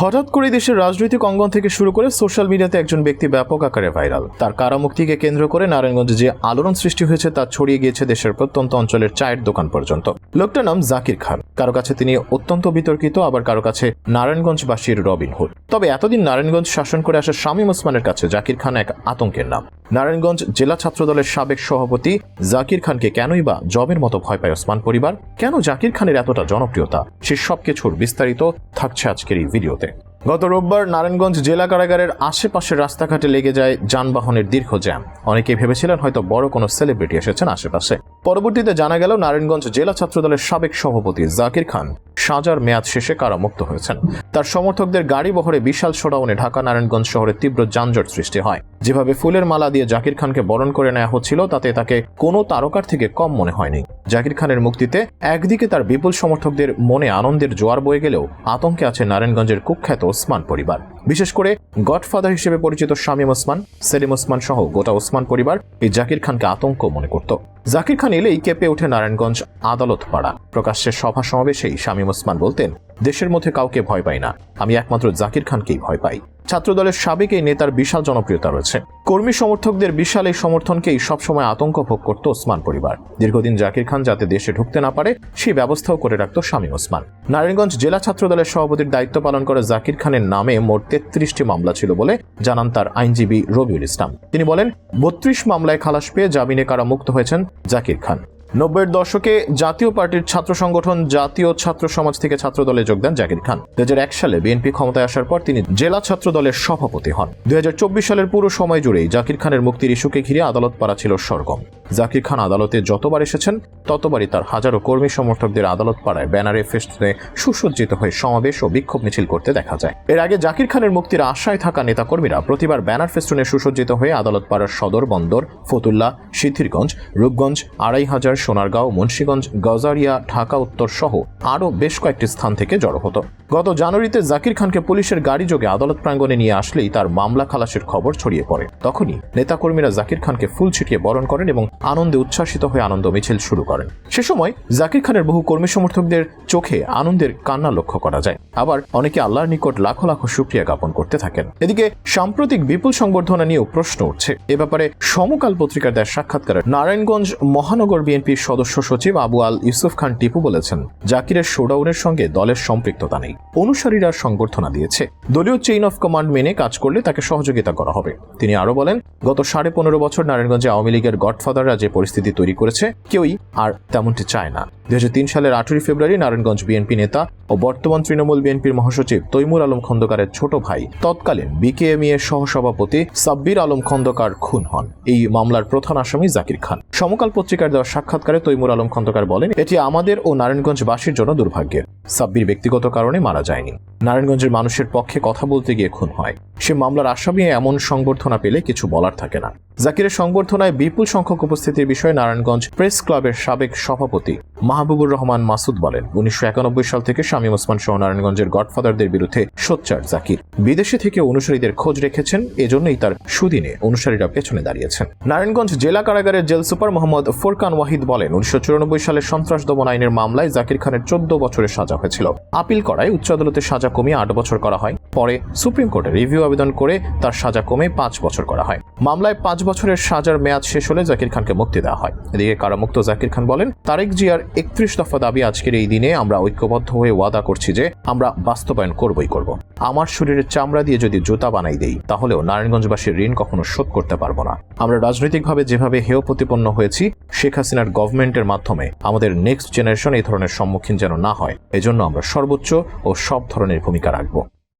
হঠাৎ করে দেশের রাজনৈতিক অঙ্গন থেকে শুরু করে সোশ্যাল মিডিয়াতে একজন ব্যক্তি ব্যাপক আকারে ভাইরাল। তার কারামুক্তিকে কেন্দ্র করে নারায়ণগঞ্জে যে আলোড়ন সৃষ্টি হয়েছে তা ছড়িয়ে গিয়েছে দেশের প্রত্যন্ত অঞ্চলের চায়ের দোকান পর্যন্ত। লোকটার নাম জাকির খান। কারও কাছে তিনি অত্যন্ত বিতর্কিত, আবার কারও কাছে নারায়ণগঞ্জবাসীর রবিন হুড। তবে এতদিন নারায়ণগঞ্জ শাসন করে আসা শামীম ওসমানের কাছে জাকির খান এক আতঙ্কের নাম। নারায়ণগঞ্জ জেলা ছাত্রদলের সাবেক সভাপতি জাকির খানকে কেনই বা জবের মতো ভয় পায় ওসমান পরিবার? কেন জাকির খানের এতটা জনপ্রিয়তা? সে সব কিছুর বিস্তারিত থাকছে আজকের এই ভিডিওতে। গত রোববার নারায়ণগঞ্জ জেলা কারাগারের আশেপাশের রাস্তাঘাটে লেগে যায় যানবাহনের দীর্ঘ জ্যাম। অনেকেই ভেবেছিলেন হয়তো বড় কোনো সেলিব্রিটি এসেছেন আশেপাশে। পরবর্তীতে জানা গেল, নারায়ণগঞ্জ জেলা ছাত্রদলের সাবেক সভাপতি জাকির খান সাজার মেয়াদ শেষে কারামুক্ত হয়েছেন। তার সমর্থকদের গাড়ি বহরে বিশাল শোডাউনে ঢাকা নারায়ণগঞ্জ শহরে তীব্র যানজট সৃষ্টি হয়। যেভাবে ফুলের মালা দিয়ে জাকির খানকে বরণ করে নেওয়া হচ্ছিল, তাতে তাকে কোনো তারকার থেকে কম মনে হয়নি। জাকির খানের মুক্তিতে একদিকে তার বিপুল সমর্থকদের মনে আনন্দের জোয়ার বয়ে গেলেও আতঙ্কে আছে নারায়ণগঞ্জের কুখ্যাত ওসমান পরিবার। বিশেষ করে গডফাদার হিসেবে পরিচিত শামীম ওসমান, সেলিম ওসমান সহ গোটা ওসমান পরিবার এই জাকির খানকে আতঙ্ক মনে করত। জাকির খান এলেই কেঁপে ওঠে নারায়ণগঞ্জ আদালত পাড়া। প্রকাশ্যে সভা সমাবেশেই শামীম ওসমান বলতেন, দেশের মধ্যে কাউকে ভয় পাই না। আমি একমাত্র জাকির খানকেই ভয় পাই। ছাত্রদলের সাবেক এই নেতার বিশাল জনপ্রিয়তা রয়েছে। কর্মী সমর্থকদের বিশাল এই সমর্থনকেই সবসময় আতঙ্ক ভোগ করত ওসমান পরিবার। দীর্ঘদিন জাকির খান যাতে দেশে ঢুকতে না পারে, সেই ব্যবস্থাও করে রাখত শামীম ওসমান। নারায়ণগঞ্জ জেলা ছাত্রদলের সভাপতির দায়িত্ব পালন করে জাকির খানের নামে মোট তেত্রিশটি মামলা ছিল বলে জানান তার আইনজীবী রবিউল ইসলাম। তিনি বলেন, বত্রিশ মামলায় খালাস পেয়ে জামিনে কারা মুক্ত হয়েছেন জাকির খান। নব্বইয়ের দশকে জাতীয় পার্টির ছাত্র সংগঠন জাতীয় ছাত্র সমাজ থেকে ছাত্র দলে যোগ দেন জাকির খান। দু এক সালে বিএনপি ক্ষমতায় আসার পর তিনি জেলা ছাত্র দলের সভাপতি হন। দুই হাজার চব্বিশ সালের পুরো সময় জুড়েই জাকির খানের মুক্তির ইস্যুকে ঘিরে আদালত পাড়া ছিল সরগম। জাকির খান আদালতে যতবার এসেছেন, ততবারই তার হাজারো কর্মী সমর্থকদের আদালত পাড়ায় ব্যানারে ফেস্টুনে সুসজ্জিত হয়ে সমাবেশ ও বিক্ষোভ মিছিল করতে দেখা যায়। এর আগে জাকির খানের মুক্তির আশায় থাকা নেতাকর্মীরা প্রতিবার ব্যানার ফেস্টুনে সুসজ্জিত হয়ে আদালত পাড়ার সদর বন্দর, ফতুল্লা, সিদ্ধিরগঞ্জ, রূপগঞ্জ আড়াই হাজার সোনারগাঁও, মুন্সীগঞ্জ, গজারিয়া, ঢাকা উত্তর সহ আরও বেশ কয়েকটি স্থান থেকে জড়ো হতো। গত জানুয়ারিতে জাকির খানকে পুলিশের গাড়ি যোগে আদালত প্রাঙ্গণে নিয়ে আসলেই তার মামলা খালাসের খবর ছড়িয়ে পড়ে। তখনই নেতাকর্মীরা জাকির খানকে ফুল ছিটিয়ে বরণ করেন এবং আনন্দে উচ্ছ্বাসিত হয়ে আনন্দ মিছিল শুরু করেন। সে সময় জাকির খানের বহু কর্মী সমর্থকদের চোখে আনন্দের কান্না লক্ষ্য করা যায়। আবার অনেকে আল্লাহর নিকট লাখো লাখো সুক্রিয়া জ্ঞাপন করতে থাকেন। এদিকে সাম্প্রতিক বিপুল সংবর্ধনা নিয়েও প্রশ্ন উঠছে। এ ব্যাপারে সমকাল পত্রিকার দেয় সাক্ষাৎকারে নারায়ণগঞ্জ মহানগর বিএনপির সদস্য সচিব আবু আল ইউসুফ খান টিপু বলেছেন, জাকিরের শোডাউনের সঙ্গে দলের সম্পৃক্ততা নেই। অনুসারীরা সংবর্ধনা দিয়েছে। দলীয় চেইন অফ কমান্ড মেনে কাজ করলে তাকে সহযোগিতা করা হবে। তিনি আরও বলেন, গত সাড়ে পনেরো বছর নারায়ণগঞ্জে আওয়ামী লীগের গডফাদাররা যে পরিস্থিতি তৈরি করেছে কেউই আর তেমনটি চায় না। দু হাজার তিন সালের আঠেরোই ফেব্রুয়ারি নারায়ণগঞ্জ বিএনপি নেতা ও বর্তমান তৃণমূল বিএনপির মহাসচিব তৈমুর আলম খন্দকারের ছোট ভাই। তৎকালীন বিকেএমই এর সহসভাপতি সাব্বির আলম খন্দকার খুন হন। এই মামলার প্রধান আসামি জাকির খান। সমকাল পত্রিকার দেওয়া সাক্ষাৎকারে তৈমুর আলম খন্দকার বলেন, এটি আমাদের ও নারায়ণগঞ্জবাসীর জন্য দুর্ভাগ্যের। সাব্বির ব্যক্তিগত কারণে মারা যায়নি। নারায়ণগঞ্জের মানুষের পক্ষে কথা বলতে গিয়ে খুন হয়। সে মামলার আসামি এমন সংবর্ধনা পেলে কিছু বলার থাকে না। জাকিরের সংবর্ধনায় বিপুল সংখ্যক উপস্থিতির বিষয়ে নারায়ণগঞ্জ প্রেস ক্লাবের সাবেক সভাপতি মাহবুবুর রহমান মাসুদ বলেন, উনিশশো একানব্বই সাল থেকে শামীম ওসমান সহ নারায়ণগঞ্জের গডফাদারদের বিরুদ্ধে সোচ্চার জাকির। বিদেশে থেকে অনুসারীদের খোঁজ রেখেছেন, এজন্যই তার সুদিনে অনুসারীরা পেছনে দাঁড়িয়েছেন। নারায়ণগঞ্জ জেলা কারাগারের জেল সুপার মোহাম্মদ ফোরকান ওয়াহিদ বলেন, উনিশশো চুরানব্বই সালে সন্ত্রাস দমন আইনের মামলায় জাকির খানের চোদ্দ বছরের সাজা হয়েছিল। আপিল করায় উচ্চ আদালতে সাজা কমিয়ে আট বছর করা হয়। পরে সুপ্রিম কোর্টে রিভিউ আবেদন করে তার সাজা কমে পাঁচ বছর করা হয়। মামলায় পাঁচ বছরের সাজার মেয়াদ শেষ হলে জাকির খানকে মুক্তি দেওয়া হয়। এদিকে কারামুক্ত জাকির খান বলেন, তারেক জিয়ার একত্রিশ দফা দাবি আজকের এই দিনে আমরা ঐক্যবদ্ধ হয়ে ওয়াদা করছি যে আমরা বাস্তবায়ন করবই করব। আমার শরীরের চামড়া দিয়ে যদি জুতা বানাই দেই, তাহলেও নারায়ণগঞ্জবাসীর ঋণ কখনো শোধ করতে পারব না। আমরা রাজনৈতিকভাবে যেভাবে হেয় প্রতিপন্ন হয়েছি, শেখ হাসিনার গভর্নমেন্টের মাধ্যমে আমাদের নেক্সট জেনারেশন এই ধরনের সম্মুখীন যেন না হয়, এজন্য আমরা সর্বোচ্চ ও সব ধরনের ভূমিকা রাখব।